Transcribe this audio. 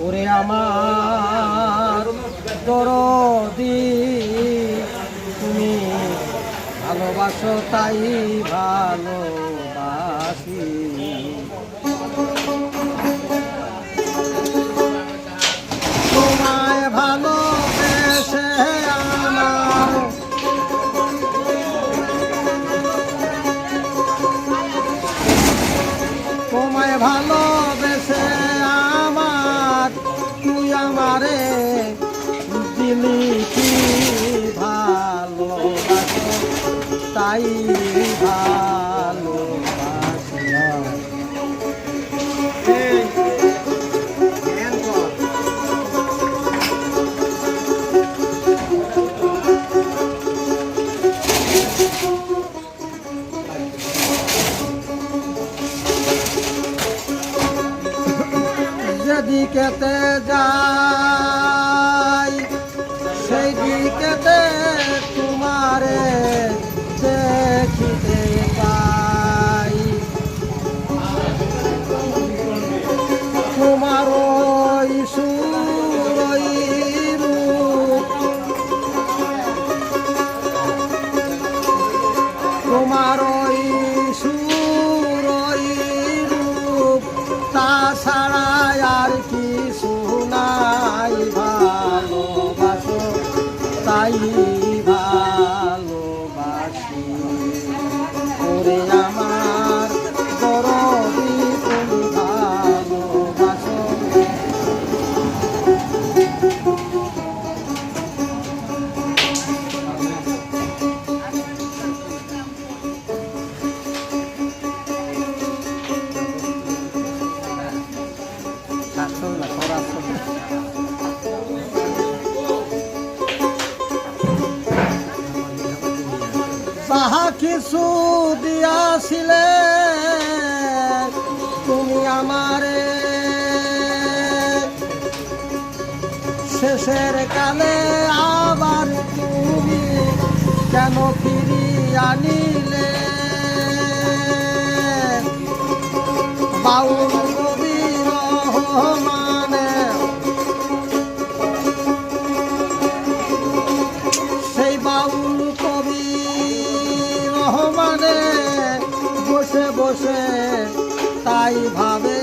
ওরে আমার দরদি তুমি ভালোবাসো তাই ভালোবাসি ভালোবেসে আমার তুই আমারে দিলি কি ভালো তাই যেদিকেতে যাই সেই দিকেতে তোমারে দেখিতে পাই। তোমার তোমার সুর ভালোবাসি। ওরে আমার তাহা কিছু দিয়াছিলে তুমি আমারে। শেষের কালে আবার তুমি কেন ফিরি আনিলে? বাউল বসে তাই ভাবে